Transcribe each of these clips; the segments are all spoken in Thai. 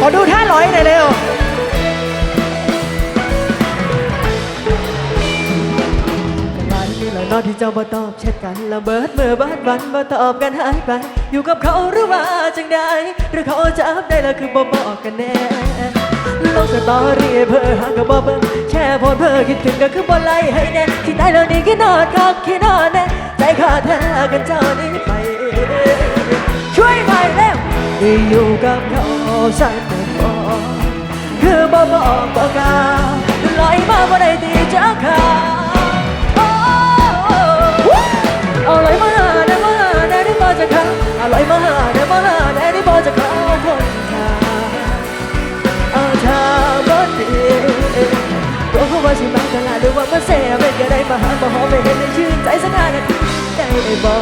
ขอดูท่าร้อยหน่อยเร็วหลายปีแล้วเนอที่เจ้าบ่ตอบแชทกันละเบิดเมื่อบาดวันบ่ตอบกันหายไป อยู่กับเขาหรือว่าจังใดหรือเขาจับได้แล้วคือบ่บอกกันแน่ ลงสตอรี่เพื่อหาก็บ่เบิ่งแช่โพสเพื่อคิดถึงก็คือบ่ไล่ให้แน่ที่ตายแล้วนี่คิดนอดคักคิดนอดแน่ใจขาดแท้กันเจ้านี้ไป ช่วยหน่อยเร็วที่อยู่กับเขาใช่ไหมบอกคือบ่บอกบ่กล่าวลอยมาบ่ได้ตีจากเขาโอ้เอาลอยมาหาได้มาหาได้ที่บ่จะเขาเอาลอยมาหาได้มาหา ว่าสิมาตละดหรือว่ามาเสียเป็นก็ได้มาหาบ่หอมไปเห็นในชื่นใจสักหนาทีได้บ่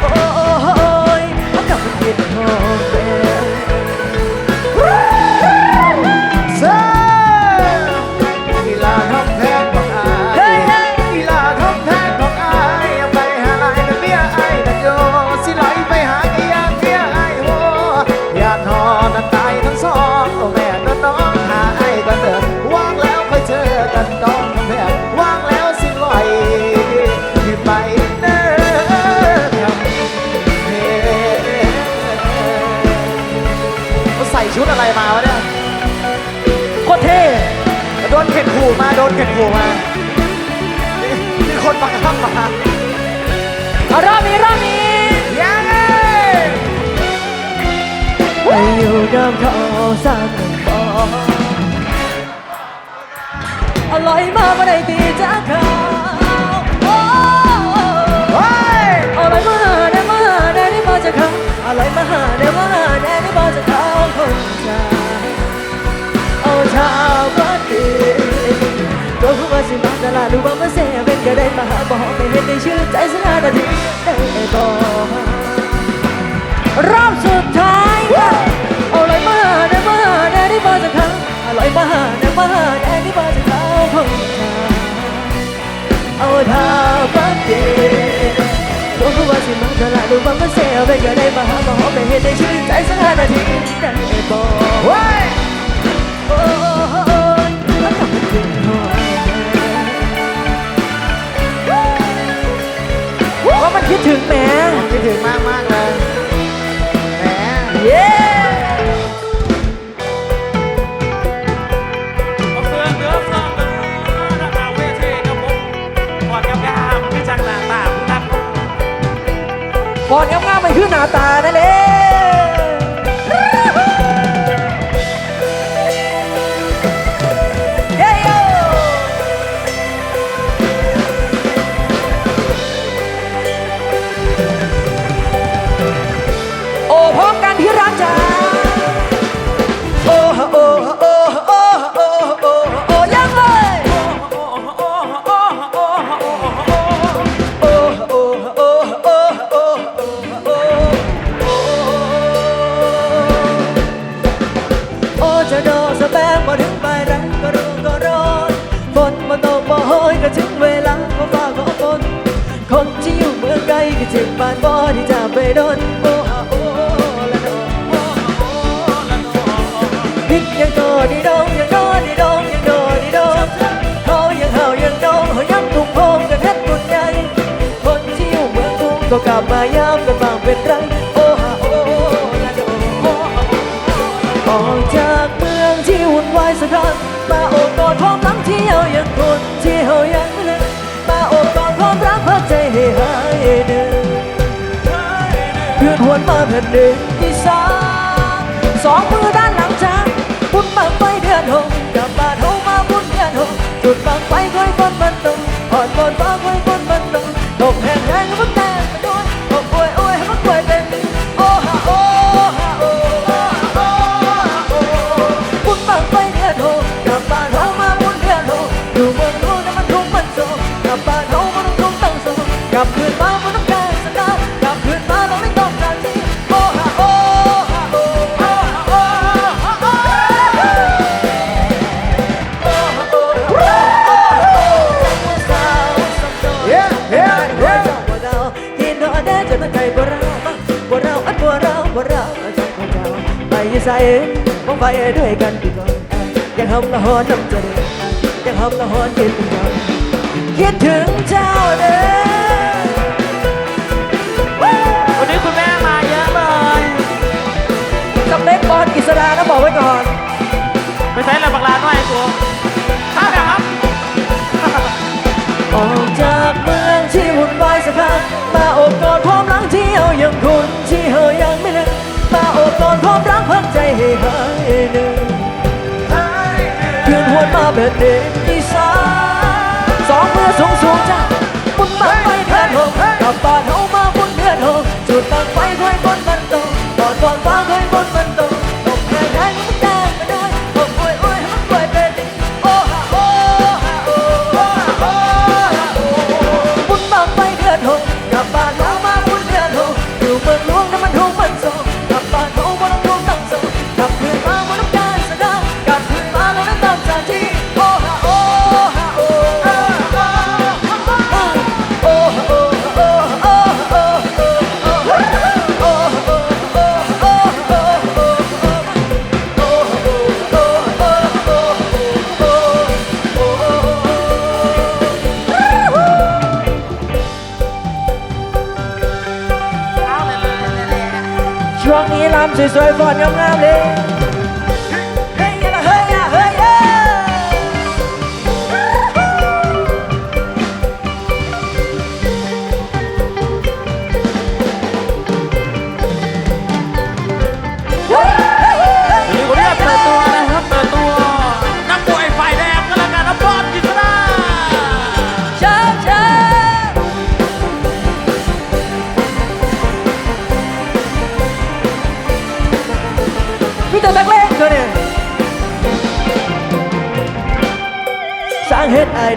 โอ้ยเอากลับไปเป็นหอม อยู่กับเขาสักหนึ่งบอกอร่อยมากไม่ได้ตีจากเขาโอ้เฮ้ยอร่อยมากได้มาได้ที่มาจากเขาอร่อยมากได้มาได้ที่มาจากเขาคนชาเอาชาวบ้านดีก็พูดว่าสิมาตลาดดูว่ามันเสียเป็นก็ได้มาหาบอกไม่เห็นในชื่อใจสักนาทีได้บอกรอบสุด เอาเลยมาเด้าแดนี่มาจากเขาคนชาเอาเท้าปัดเดรู้ว่าสิมาจะลาดูว่ามันเสียไปก็ คือหน้าตานั่นเอง ที่ถึงบ้านบ่ที่จะไปโดนโอ้โอ้ละโดพิกยังโดดีดงยังโดดีดงยังโดดีดงเขายังเห่ายังดงเขาย้ำตุกโพงกันแทบตุนใหญ่คนที่อยู่เมืองกรุงก็กลับมายามกันบ้างเป็นไร เพื่อนหวนมาแผ่นดินที่สามสองมือด้านหลัง ใส่มองไฟด้วยกันดีกว่าอยังหอมละหอนน้ำใจอยังหอมละหอนเป็นดีกว่าคิดถึงเจ้าเด้อวันนี้คุณแม่มาเยอะเลยสเปคบอลกิสรานะบอกไว้ก่อนไปใช้ระบักลาหน่อยกูข้าวครับออกจากเมืองที่หุ่นวายสักครั้มาอบกอดพร้อมรังที่เฮายังคุณที่เฮายังไม่ลืมมาอบกอดพร้อมรักเพิ่ง đợt đêm đi xa. Gió mưa xuống xuống cha muốn mang bay thét hồng cảm bà hậu ma muốn hẹn hồng chuột tàn bay gối con bắn đầu còn còn vang gối con ลำสวยฟอนงามๆเลย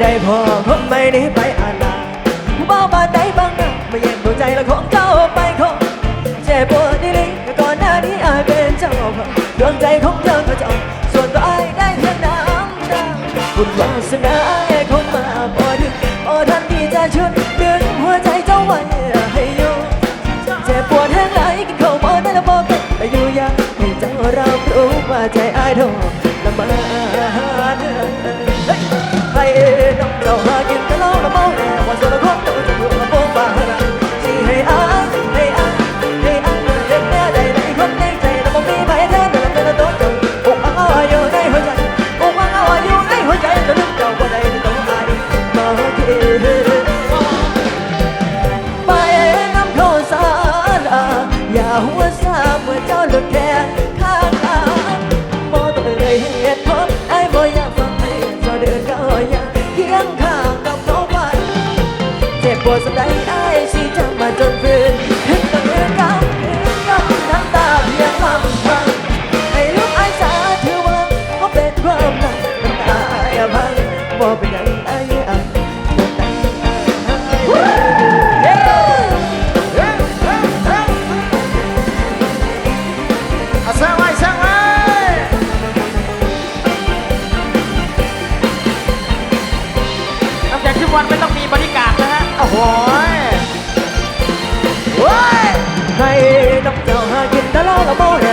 ได้พอคนไม่หนี้ไปอาณาผู้บ่าบ้านใดบ้างนะไมาแย่งดวงใจและของเจ้าไปของเจ็บปวดนิดๆก่อนหน้านี้อายเป็นเจ้าของดวงใจของเธอก็จองส่วนตัวอายได้เพียงน้ำตาบุญวาสนาไอายคงมาพอถึงพอทันที่จะชุดดึงหัวใจเจ้าไว้ให้อยู่เจ็บปวดแห้งไหลกินข้ามอได้แล้วบอกเป็นแต่อยู่ยากให้เจ้ารับรู้ว่าใจอายโทษละมาเเราหากินแต่เราละเมาแน่ว่าส่วนละคนต้องจะถูกละโบบ้าสิให้อาให้อาให้อาเห็นแน่ได้ในคนในใจแล้วบ่มีใครแทนแต่ละเป็นละตัวเจ้าอกอังเอาอายู่ในหัวใจอกอังเอาอายู่ในหัวใจจะลืมเจ้าบ่ได้ต้องอายมาเกิดไปน้ำโคสาลาอย่าหัวซาเมื่อเจ้าเลือกแค่ข้างทางมองตัวเลยเหตุผล เ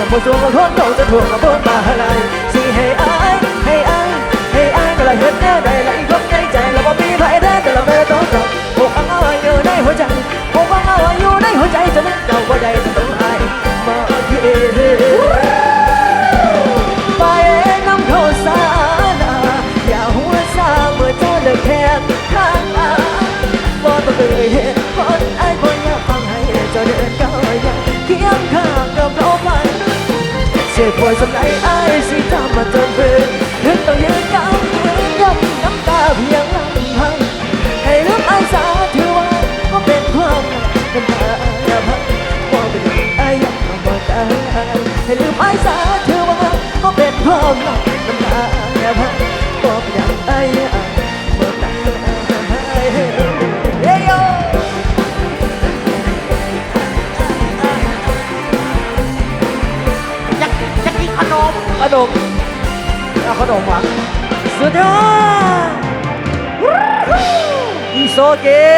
ละโมแห่หมดส่วนละคนเราจะถูกละบนมาอะไรสิให้อายให้อายให้อายก็ละเห็นแน่ได้ละอีกคนในใจละบ่มีใครแท้แต่ละเมื่อต้องจับพวกอังเอาอยู่ในหัวใจพวกอังเอาอยู่ในหัวใจจะนึกเจ้าว่าใดจะต้องอายมาเกิดไปน้ำเข้าสานาอย่าหัวซาเมื่อเจ้าเลิกแค่ข้างทาบ่ต้องเลยเหตุผลไอ้บ่อยากฟังให้เจ้าเดิน เจ็บปวดสำหรับไอ้สิตามาจนเป็นถึงต้องยืนก้าวยืนยับน้ำตาเพียงลำพังให้ลืมไอ้สาถือว่าก็เป็นความรักน้ำตาอย่าพังว่าเป็นไอ้ยังบ่ตายให้ลืมไอ้สาถือว่าก็เป็นความรัก มหวานสุดยอดอีโซเกะ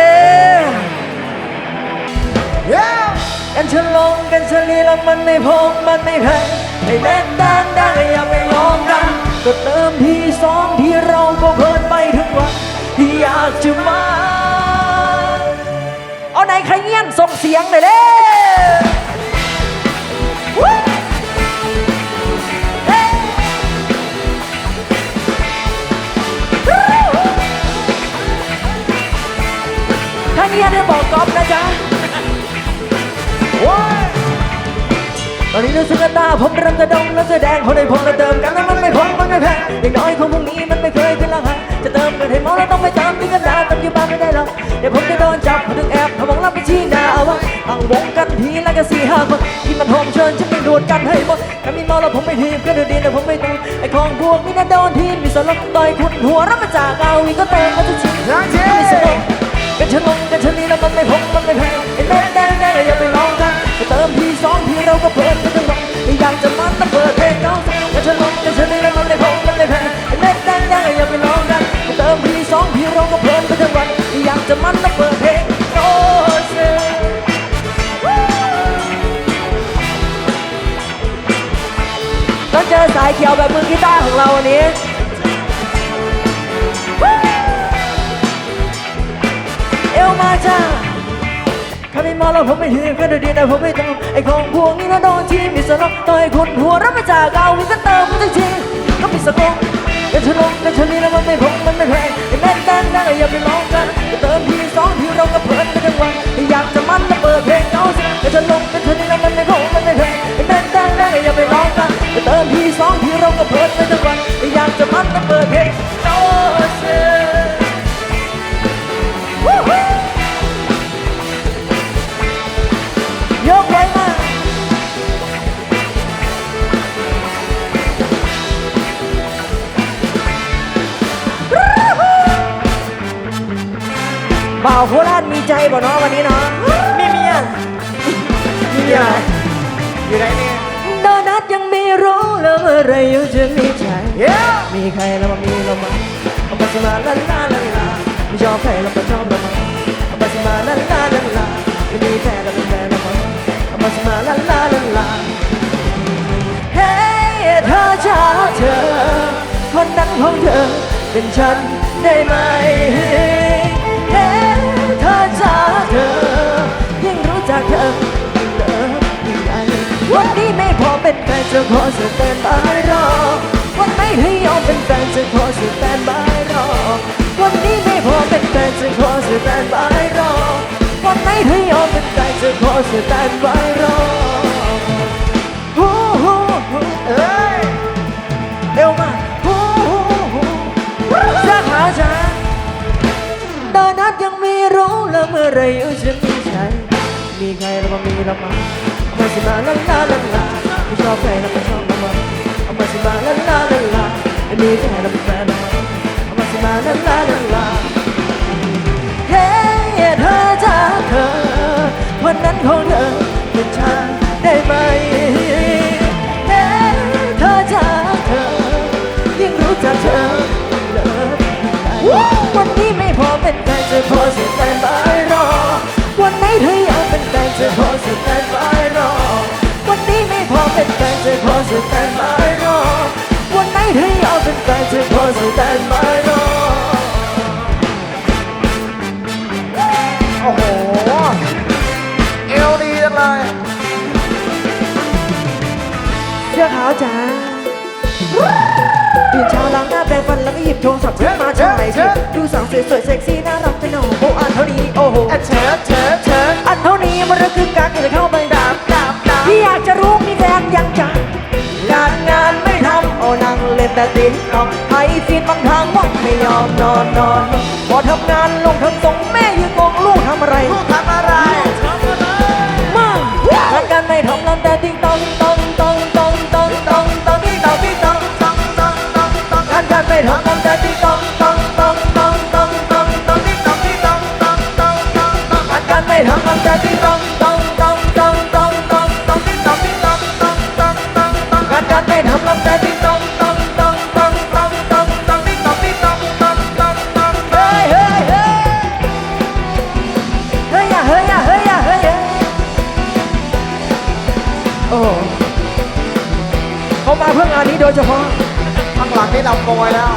กันฉลองกันเฉลีล้วมันไม่พงมันไม่แพงไอ้แดงแดงแดงอย่าไปยอมกันก็เติมที่สองที่เราก็เพลินไปถึงวันที่อยากจะมาเอาไหนใครเงี้ยนส่งเสียงหน่อยเด้วู้ นให้บอกก๊อฟนะจ๊ะว้ายตอนนี้รู้สึกว่าตาผมเริ่มจะดงแล้วจะแดงคนในผมเราเติมกันแล้วมันไม่พอมันไม่แพงอย่างน้อยของพวกนี้มันไม่เคยขึ้นราคาจะเติมเงินให้หมอแล้วต้องไปเติมที่กันดาเติมอยู่บ้านไม่ได้หรอกเดี๋ยวผมจะโดนจับผมถึงแอบเขาบอกรับไปชี้หน้าเอาว่าตั้งวงกันทีละกันสี่ห้าคนที่มันโฮมเชิญฉันไม่ดูดกันให้หมดถ้ามีเมาแล้วผมไม่ทีมก็ดูดีแต่ผมไม่ตูไอ้ของพวกนี้น่ะโดนทีมมีส่วนลดต่อยคุณหัวรับมาจากเอาวีก็เติมมาทุกชิ้นยังเช่ไม่สนุกกันชะลง กันนีแล้วมันไม่พงมันไม่แพงไอ้แม่แดงแดงอย่าไปลองกันเติมทีสองทีเราก็เปิดกันทั้งวันอยากจะมันต้องเปิดเพลงเขากันชะลงกันชะนีแล้วมันไม่พงมันไม่แพงไอ้แม่แดงแดงอย่าไปลองกันเติมทีสองทีเราก็เปิดกันทั้งวันอยากจะมันต้องเปิดเพลงโอ้เซ่ต้องเจอสายเขียวแบบมือกีตาร์ของเราวันนี้ วมาจ้าข้าไม่มาแล้วผมไม่ถือก็ดูดีแต่ผมไม่ต้องไอ้ของพวกนี้นะโดนทีมีสนองต่อยคนหัวรับไม่จากเอาวิก็เติมมันจริงก็มีสกงกันชะลงกันชนีแล้วมันไม่พงมันไม่แพงไอ้แม่นดังดังอย่าไปลองกันเติมทีสองทีเราก็เพลินกันทั้งวันอยากจะมันแล้วเปิดเพลงเขาสิกันชะลงกันชนีแล้วมันไม่พงมันไม่แพงไอ้แม่นดังดังอย่าไปลองกันเติมทีสองทีเราก็เพลินกันทั้งวันอยากจะมันแล้วเปิดเพลงเขา สมาลาลาลาลาไม่ชอบใครเราก็ชอบเรามาเอาสิมาลาลาลาลาไม่มีแฟนเราเป็นแฟนเรามาเอาสิมาลาลาลาลาเฮ้เธอจ้าเธอ คนนั้นของเธอเป็นฉันได้ไหมเฮ้เธอจ้าเธอ ยิ่งรู้จักเธอยิ่งเลิฟยิ่งวันนี้ไม่พอเป็นแฟนจะขอสแตนบายรอ ให้ยอมเป็นแฟนจะขอสแตนบายรอ วันนี้ไม่พอเป็นแฟนจะขอสแตนบายรอ วันไหนให้ยอมเป็นแฟนจะขอสแตนบายรอโอ้โหเอ้ยเร็วมาโอ้โหจะหาจ้าโดนัทยังไม่รู้แล้วเมื่อไรออจะมีใจมีใครแล้วมามีเรามาเอามาสิมาลาลาลาลาไม่ชอบใครแล้วก็ชอบเรามาเอามาสิมาลาลาลาลาไม่มีแฟนลา มาเอามาสิมาลาลาลาลาเฮ้ยเธอจ้าเธอวันนั้นของเธอเป็นฉันได้ไหมเฮ้ยเธอจ้าเธอยิ่งรู้จักเธอเลยวันนี้ไม่พอเป็นแฟนจะขอสแตนบายรอ วันไหนเธออยากเป็นแฟนจะขอสแตนบายรอ วันนี้ไม่พอเป็นแฟนจะขอสแตนบ เป็นแฟนจะขอสแตนบายรอโอ้โห เอวดีจังเลยเสื้อขาวจ๋าตื่นเช้าล้างหน้าแปรงฟันแล้วก็หยิบโทรศัพท์ขึ้นมาช่างไหนพี่ดูสาวสวยๆเซ็กซี่น่ารักไปหน่อยโอ้อ่านเท่านี้โอ้โหแอะเชิดเชิดเชิดอันเท่านี้มันก็คือการจะเข้าไปดับดับดับที่อยากจะรู้ แต่ตินตอกไอฟีนบางทางว่างไม่ยอมนอนนอนพอทำงานลงทำส่งแม่ยืนมองลูกทำอะไรลูกทำอะไราเฮ้ยโอ้ข้างหลังนี่ลำโมยแล้ว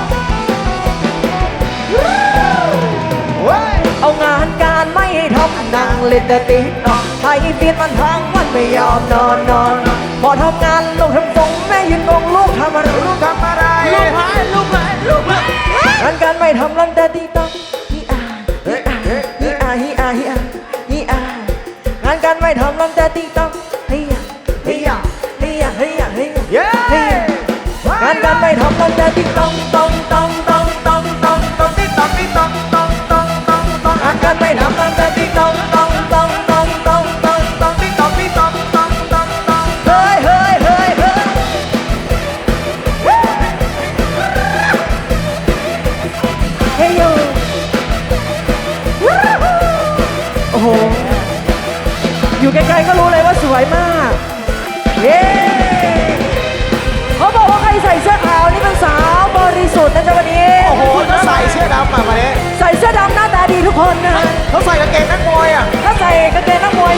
เว้ยเอางานการไม่ให้ทำนั่งเล่นแต่ติ๊กต็อกไทยฟีนมันทั้งวันไม่ยอมนอนนอนพอทำงานลงทำทรงแม่ยืนงงลูกทำอะไรลูกทำอะไรลูกหายลูกหายลูกหายงานการไม่ทำลังแต่ติ๊กต็อกฮีอาฮีอาฮีอาฮีอาฮีอาฮีอางานการไม่ทำลังแต่ติ๊กต็อก ทำลังแต่ติ๊กต้องต้องต้องต้องต้องต้องต้องติ๊กต้องติ๊กต้องต้องต้องต้องต๊อกงาการไม่ทำลังแต่ติ๊กต็อ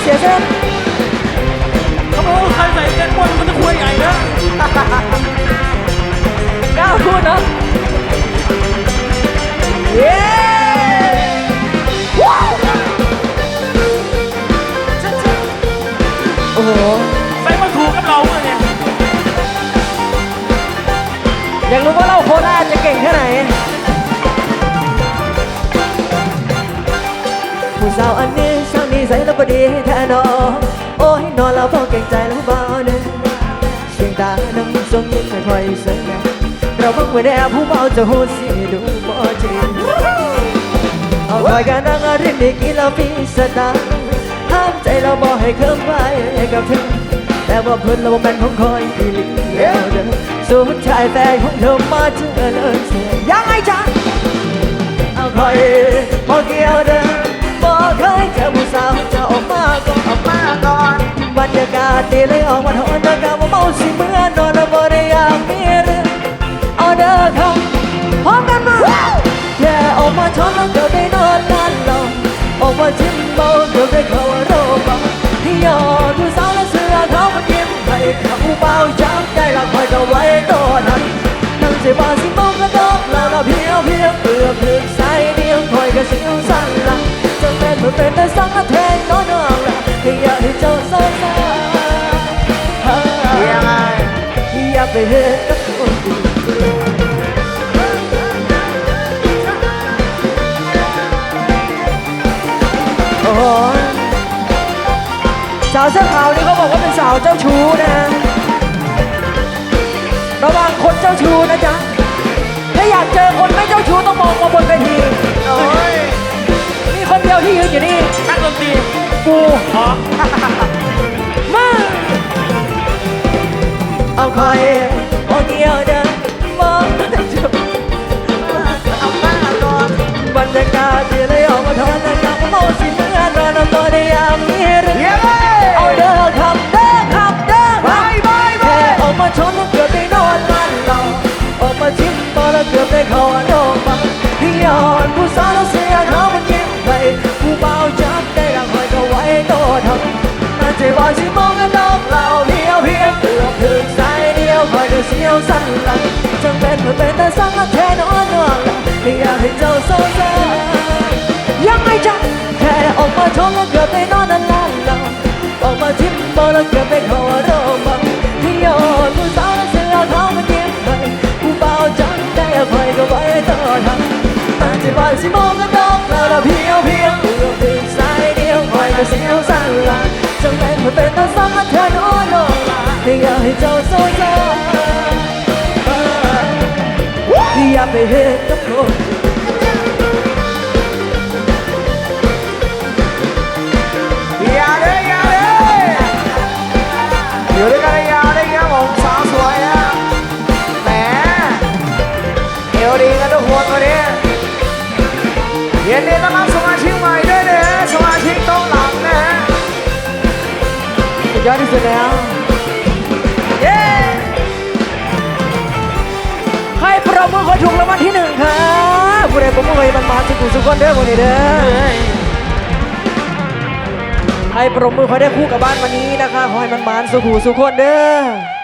เสียเส้นเขาบอกว่าใครใส่เส้นบนมันจะคุยใหญ่นะ ช่างนิสัยแล้วก็ดีแท้นอโอ้ยนอนแล้วพอเก่งใจแล้วเบาเนึงเสียงตาน้ำทรงยิ้มไม่ค่อยสวยงามเราเพิ่งไปแน่ผู้เบาจะหูสีดูบ่จริงเอาคอยกันนั่งอริมดีกินแล้วพี่สตาร์ห้ามใจเราบอกให้เคลิ้มไปกับเธอแต่ว่าเพื่อนเราเป็นของคอยอีหลีแล้วเดินสุดท้ายแฟนของเธอมาเจอเลินเสียยังไงจ๊ะเอาคอยบอกเกี่ยวเดินบอก เคยเจอผู้สาวจะออกมาก่ออกมาก่อนบรรยากาศดีเลยออกมาทอนอากาว่าเมาสิเมื่อนอนแล้วบ่ได้อยากมีเรื่องเอเด้อคำพร้อมกันมาแค่ออกมาชอนแล้วเดี๋ยวได้นอนนานเราออกมาชิมเมาเดี๋ยวได้เข้าโรงพยาบาลที่ยอดผู้สาวและเสื้อเขามันยิ้มให้เขาเบาจับใจละคอยก็ไว้ตัวนั้นนั่งเจ็บาสิมองกระดกแล้วเราเพียวเพียวเกือบถึงสายเดียวคอยก็เสียวสั่น มือนเป็นแต่สังแทงน้อยน้องละให้อยากให้เจ้าสงสารยังไงอย่าไปเห็นกับคนอื่นโอ้โหสาวเสื้อขาวนี่เขาบอกว่าเป็นสาวเจ้าชู้นะ ระวังคนเจ้าชู้นะจ๊ะ ถ้าอยากเจอคนไม่เจ้าชู้ต้องมองมาบนเวทีโอ้ย ยวที่ยืนอยู่นี่นักดนตรีกูขอมาเอาคอยพอเกี่ยวเดินมองจุดเอามาก่อนบรรยากาศที่เลยออกมาทอนและกลับมาเมาสิเมื่อนอนนตัวได้ยามมีเรื่องเย้เอาเด้อขับเด้อขับเด้อขับายบายบาแค่ยออกมาชนแล้วเกือบได้นอนมันเราออกมาชิมตอนแล้วเกือบได้เข้าอันโดนมา สิมองกันนอกเราเพียวเพียงเกือบถึงสายเดียวคอยก็เสียวสั่นหลังจังเป็นเหมือนเป็นแต่สังแทนนอนนอนหลับไม่อยากให้เจ้าสงสารยังไงจ๊ะแค่ออกมาชนแล้วเกือบได้นอนนั่นแล้วเราออกมาชิมบอลแล้วเกือบได้ขอารมณ์ที่ยอดผู้สาวและเสื้อเขามันยิ้มให้ผู้เบาจังได้อภัยก็ไว้ต่อทางอาจจะบานสิมองกันดอกแล้วเราเพียวเพียงเพื่อถึงสายเดียวคอยก็เสียวสั่นลัง 将来我变得什么天都有啦，你要去找所在，你也别黑的破。 ผู้ใดประมือใครมันมาสุขุสุขคนเด้อคนนี้เด้อเฮ้ยให้ปรบมือคอยได้คู่กับบ้านวันนี้นะคะคอยมันมานสุขูสุขคนเด้อ